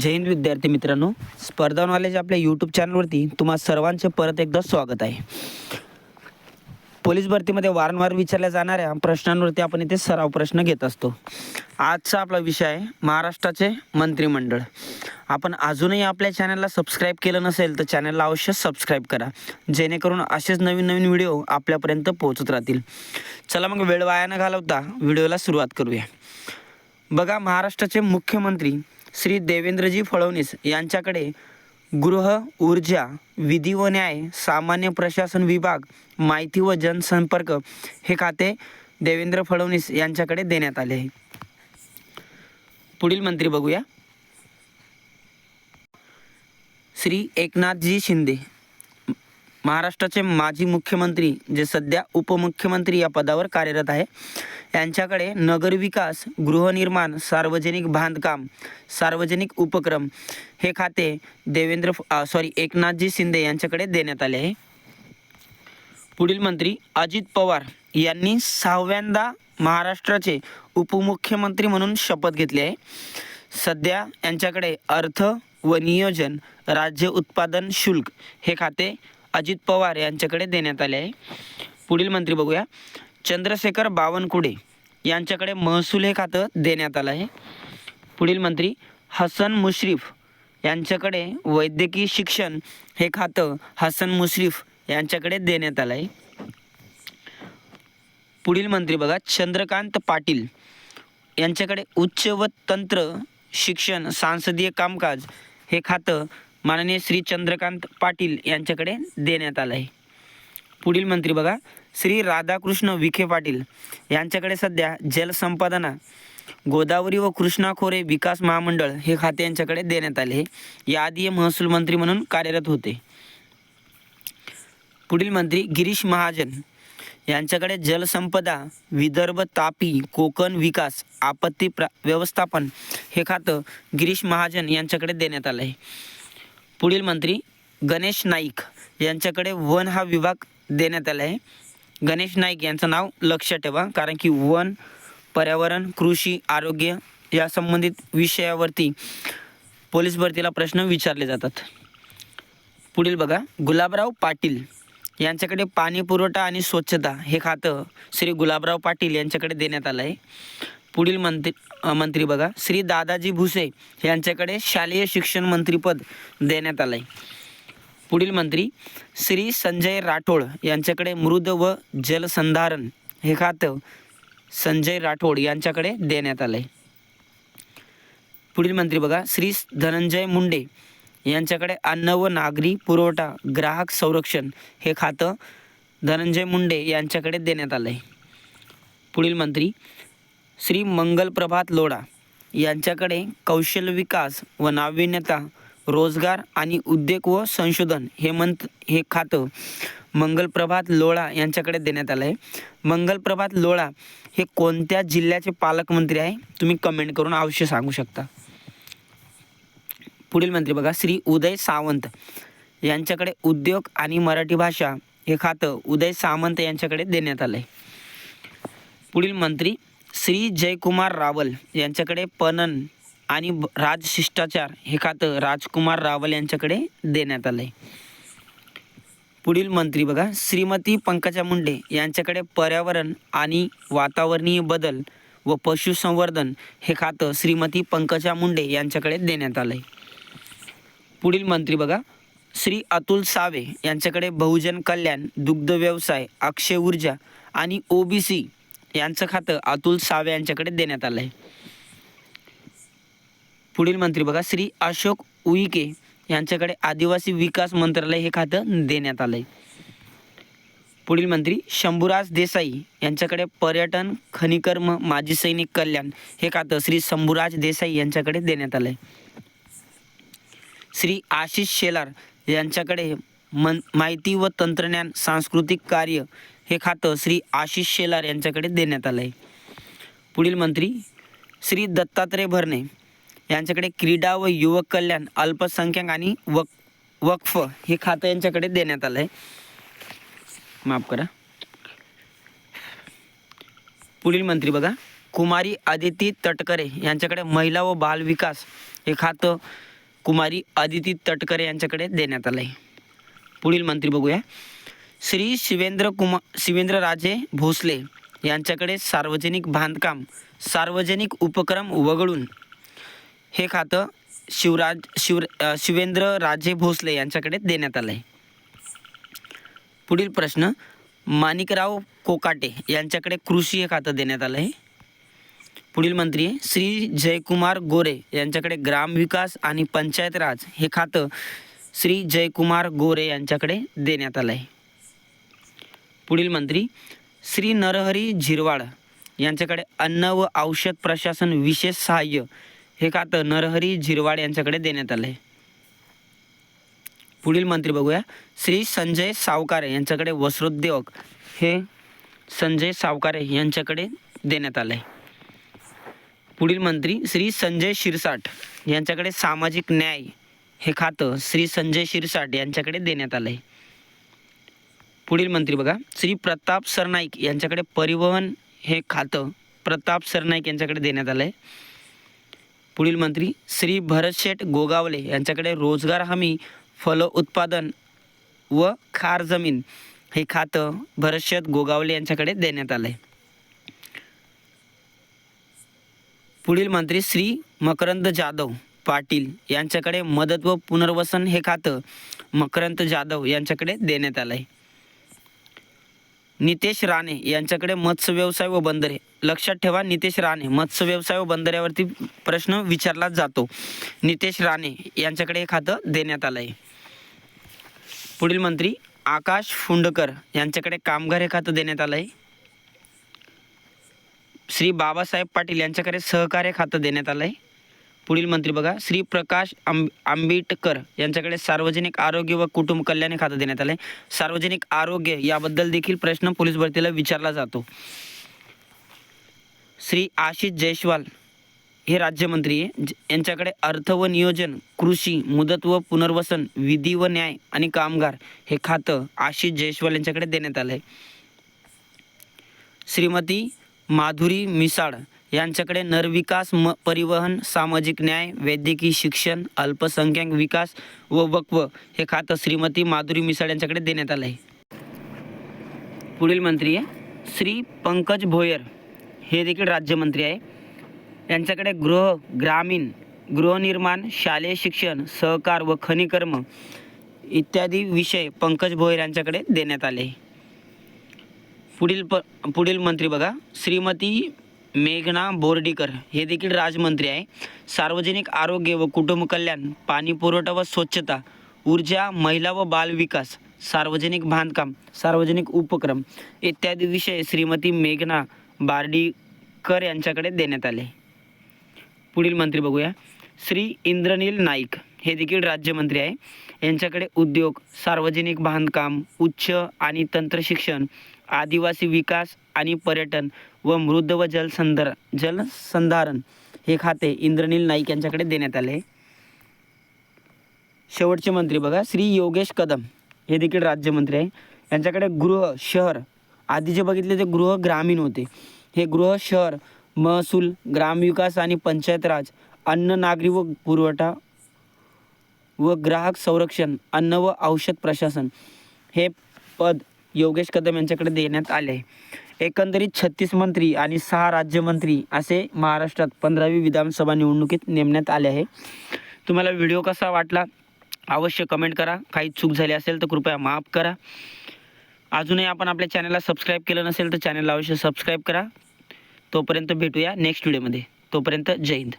जय हिंद विद्यार्थी मित्रांनो. स्पर्धा नॉलेज आपल्या यूट्यूब चॅनलवरती तुम्हा सर्वांचे परत एकदा स्वागत आहे. पोलीस भरतीमध्ये वारंवार विचारल्या जाणाऱ्या प्रश्नांवरती आपण इथे सराव प्रश्न घेत असतो. आजचा आपला विषय आहे महाराष्ट्राचे मंत्रिमंडळ. आपण अजूनही आपल्या चॅनलला सबस्क्राईब केलं नसेल तर चॅनलला अवश्य सबस्क्राईब करा. जेणेकरून असेच नवीन नवीन व्हिडिओ आपल्यापर्यंत पोहोचत राहतील. चला मग वेळ वाया न घालवता व्हिडिओला सुरुवात करूया. बघा महाराष्ट्राचे मुख्यमंत्री श्री देवेंद्रजी फडणवीस यांच्याकडे गृह ऊर्जा विधी व न्याय सामान्य प्रशासन विभाग माहिती व जनसंपर्क हे खाते देवेंद्र फडणवीस यांच्याकडे देण्यात आले आहे. पुढील मंत्री बघूया. श्री एकनाथजी शिंदे. महाराष्ट्राचे माजी मुख्यमंत्री जे सध्या उपमुख्यमंत्री या पदावर कार्यरत आहे यांच्याकडे नगरविकास गृहनिर्माण सार्वजनिक बांधकाम सार्वजनिक उपक्रम हे खाते देवेंद्र सॉरी एकनाथजी शिंदे यांच्याकडे देण्यात आले आहे. पुढील मंत्री अजित पवार यांनी सहाव्यांदा महाराष्ट्राचे उपमुख्यमंत्री म्हणून शपथ घेतली आहे. सध्या यांच्याकडे अर्थ व नियोजन राज्य उत्पादन शुल्क हे खाते अजित पवार यांच्याकडे देण्यात आले आहे. पुढील मंत्री बघूया. चंद्रशेखर बावनकुडे यांच्याकडे महसूल हे खातं देण्यात आलं आहे. पुढील मंत्री हसन मुश्रीफ यांच्याकडे वैद्यकीय शिक्षण हे खातं हसन मुश्रीफ यांच्याकडे देण्यात आलं आहे. पुढील मंत्री बघा चंद्रकांत पाटील यांच्याकडे उच्च व तंत्र शिक्षण सांसदीय कामकाज हे खातं माननीय श्री चंद्रकांत पाटील यांच्याकडे देण्यात आलं आहे पुढील मंत्री बघा श्री राधाकृष्ण विखे पाटील यांच्याकडे सध्या जलसंपादना गोदावरी व कृष्णा खोरे विकास महामंडळ हे खाते यांच्याकडे देण्यात आले. याआधी हे महसूल मंत्री म्हणून कार्यरत होते. पुढील मंत्री गिरीश महाजन यांच्याकडे जलसंपदा विदर्भ तापी कोकण विकास आपत्ती प्रा व्यवस्थापन हे खातं गिरीश महाजन यांच्याकडे देण्यात आलं आहे पुढील मंत्री गणेश नाईक यांच्याकडे वन हा विभाग देण्यात आला आहे. गणेश नाईक यांचं नाव लक्षात ठेवा कारण की वन पर्यावरण कृषी आरोग्य या संबंधित विषयावरती पोलीस भरतीला प्रश्न विचारले जातात. पुढील बघा गुलाबराव पाटील यांच्याकडे पाणी पुरवठा आणि स्वच्छता हे खातं श्री गुलाबराव पाटील यांच्याकडे देण्यात आलं आहे. पुढील मंत्री मंत्री बघा. श्री दादाजी भुसे यांच्याकडे शालेय शिक्षण मंत्रीपद देण्यात आलं आहे पुढील मंत्री श्री संजय राठोड यांच्याकडे मृद व जलसंधारण हे खातं संजय राठोड यांच्याकडे देण्यात आलं आहे पुढील मंत्री बघा. श्री धनंजय मुंडे यांच्याकडे अन्न व नागरी पुरवठा ग्राहक संरक्षण हे खातं धनंजय मुंडे यांच्याकडे देण्यात आलं आहे पुढील मंत्री श्री मंगलप्रभात लोढा यांच्याकडे कौशल्य विकास व नाविन्यता रोजगार आणि उद्योग व संशोधन हे मंत हे खातं मंगलप्रभात लोळा यांच्याकडे देण्यात आलं आहे मंगलप्रभात लोळा हे कोणत्या जिल्ह्याचे पालकमंत्री आहे? तुम्ही कमेंट करून अवश्य सांगू शकता. पुढील मंत्री बघा श्री उदय सावंत यांच्याकडे उद्योग आणि मराठी भाषा हे खातं उदय सामंत यांच्याकडे देण्यात आलं आहे पुढील मंत्री श्री जयकुमार रावल यांच्याकडे पणन आणि राजशिष्टाचार हे खातं राजकुमार रावल यांच्याकडे देण्यात आलं आहे पुढील मंत्री बघा श्रीमती पंकजा मुंडे यांच्याकडे पर्यावरण आणि वातावरणीय बदल व पशुसंवर्धन हे खातं श्रीमती पंकजा मुंडे यांच्याकडे देण्यात आलं आहे पुढील मंत्री बघा श्री अतुल सावे यांच्याकडे बहुजन कल्याण दुग्ध व्यवसाय अक्षय ऊर्जा आणि ओबीसी यांचं खातं अतुल सावे यांच्याकडे देण्यात आलं आहे पुढील मंत्री बघा श्री अशोक उईके यांच्याकडे आदिवासी विकास मंत्रालय हे खातं देण्यात आलं आहे पुढील मंत्री शंभूराज देसाई यांच्याकडे पर्यटन खनिकर्म माजी सैनिक कल्याण हे खातं श्री शंभूराज देसाई यांच्याकडे देण्यात आलं आहे श्री आशिष शेलार यांच्याकडे मन माहिती व तंत्रज्ञान सांस्कृतिक कार्य हे खातं श्री आशिष शेलार यांच्याकडे देण्यात आलं आहे पुढील मंत्री श्री दत्तात्रय भरणे यांच्याकडे क्रीडा व युवक कल्याण अल्पसंख्याक आणि वक वक्फ हे खातं यांच्याकडे देण्यात आलं आहे माफ करा. पुढील मंत्री बघा. कुमारी आदिती तटकरे यांच्याकडे महिला व बाल विकास हे खातं कुमारी आदिती तटकरे यांच्याकडे देण्यात आलं आहे पुढील मंत्री बघूया. श्री शिवेंद्र कुमार शिवेंद्रराजे भोसले यांच्याकडे सार्वजनिक बांधकाम सार्वजनिक उपक्रम वगळून हे खातं शिवराज शिव शिवेंद्रराजे शिवेंद्र राजे भोसले यांच्याकडे देण्यात आलं आहे पुढील प्रश्न माणिकराव कोकाटे यांच्याकडे कृषी हे खातं देण्यात आलं आहे पुढील मंत्री आहे श्री जयकुमार गोरे यांच्याकडे ग्रामविकास आणि पंचायत राज हे खातं श्री जयकुमार गोरे यांच्याकडे देण्यात आलं आहे पुढील मंत्री श्री नरहरी झिरवाळ यांच्याकडे अन्न व औषध प्रशासन विशेष सहाय्य हे खातं नरहरी झिरवाळ यांच्याकडे देण्यात आलं आहे पुढील मंत्री बघूया. श्री संजय सावकारे यांच्याकडे वस्त्रोद्योग हे संजय सावकारे यांच्याकडे देण्यात आलं आहे पुढील मंत्री श्री संजय शिरसाट यांच्याकडे सामाजिक न्याय हे खातं श्री संजय शिरसाट यांच्याकडे देण्यात आलं आहे पुढील मंत्री बघा. श्री प्रताप सरनाईक यांच्याकडे परिवहन हे खातं प्रताप सरनाईक यांच्याकडे देण्यात आलं आहे पुढील मंत्री श्री भरतशेठ गोगावले यांच्याकडे रोजगार हमी फल उत्पादन व खार जमीन हे खातं भरतशेठ गोगावले यांच्याकडे देण्यात आलं आहे पुढील मंत्री श्री मकरंद जाधव पाटील यांच्याकडे मदत व पुनर्वसन हे खातं मकरंद जाधव यांच्याकडे देण्यात आलं आहे नितेश राणे यांच्याकडे मत्स्य व्यवसाय व बंदरे. लक्षात ठेवा नितेश राणे मत्स्य व्यवसाय व बंदऱ्यावरती प्रश्न विचारला जातो. नितेश राणे यांच्याकडे हे खातं देण्यात आलं आहे पुढील मंत्री आकाश फुंडकर यांच्याकडे कामगार हे खातं देण्यात आलं आहे श्री बाबासाहेब पाटील यांच्याकडे सहकार्य खातं देण्यात आलं आहे पुढील मंत्री बघा श्री प्रकाश आंब आंबेडकर यांच्याकडे सार्वजनिक आरोग्य व कुटुंब कल्याण हे खातं देण्यात आलं आहे सार्वजनिक आरोग्य याबद्दल देखील प्रश्न पोलीस भरतीला विचारला जातो. श्री आशिष जयस्वाल हे राज्यमंत्री आहे ज- यांच्याकडे अर्थ व नियोजन कृषी मुदत व पुनर्वसन विधी व न्याय आणि कामगार हे खातं आशिष जयस्वाल यांच्याकडे देण्यात आलं आहे श्रीमती माधुरी मिसाळ यांच्याकडे नरविकास म परिवहन सामाजिक न्याय वैद्यकीय शिक्षण अल्पसंख्याक विकास व वक्व हे खातं श्रीमती माधुरी मिसाळ यांच्याकडे देण्यात आलं आहे पुढील मंत्री आहे श्री पंकज भोयर. हे देखील राज्यमंत्री आहे. यांच्याकडे गृह ग्रामीण गृहनिर्माण शालेय शिक्षण सहकार व खनिकर्म इत्यादी विषय पंकज भोयर यांच्याकडे देण्यात आले. पुढील प पुढील मंत्री बघा. श्रीमती मेघना बोर्डीकर हे देखील राजमंत्री आहे. सार्वजनिक आरोग्य व कुटुंब कल्याण पाणी पुरवठा व स्वच्छता ऊर्जा महिला व बालविकास सार्वजनिक बांधकाम सार्वजनिक उपक्रम इत्यादी विषय श्रीमती मेघना बार्डीकर यांच्याकडे देण्यात आले. पुढील मंत्री बघूया. श्री इंद्रनील नाईक हे देखील राज्यमंत्री आहे. यांच्याकडे उद्योग सार्वजनिक बांधकाम उच्च आणि तंत्रशिक्षण आदिवासी विकास आणि पर्यटन व मृद व जलसंधार जलसंधारण हे खाते इंद्रनील नाईक यांच्याकडे देण्यात आले. शेवटचे मंत्री बघा श्री योगेश कदम हे देखील राज्यमंत्री आहे. यांच्याकडे गृह शहर आधी जे बघितले ते गृह ग्रामीण होते. हे गृह शहर महसूल ग्रामविकास आणि पंचायत राज अन्न नागरी व पुरवठा व ग्राहक संरक्षण अन्न व औषध प्रशासन हे पद योगेश कदम यांच्याकडे देण्यात आले. आहे एकंदरीत छत्तीस मंत्री आणि सहा राज्यमंत्री असे महाराष्ट्रात पंधरावी विधानसभा निवडणुकीत नेमण्यात आले आहे. तुम्हाला व्हिडिओ कसा वाटला? अवश्य कमेंट करा. काही चूक झाली असेल तर कृपया माफ करा. अजूनही आपण आपल्या चॅनलला सबस्क्राईब केलं नसेल तर चॅनलला अवश्य सबस्क्राईब करा. तोपर्यंत भेटूया नेक्स्ट व्हिडिओमध्ये. तोपर्यंत जय हिंद.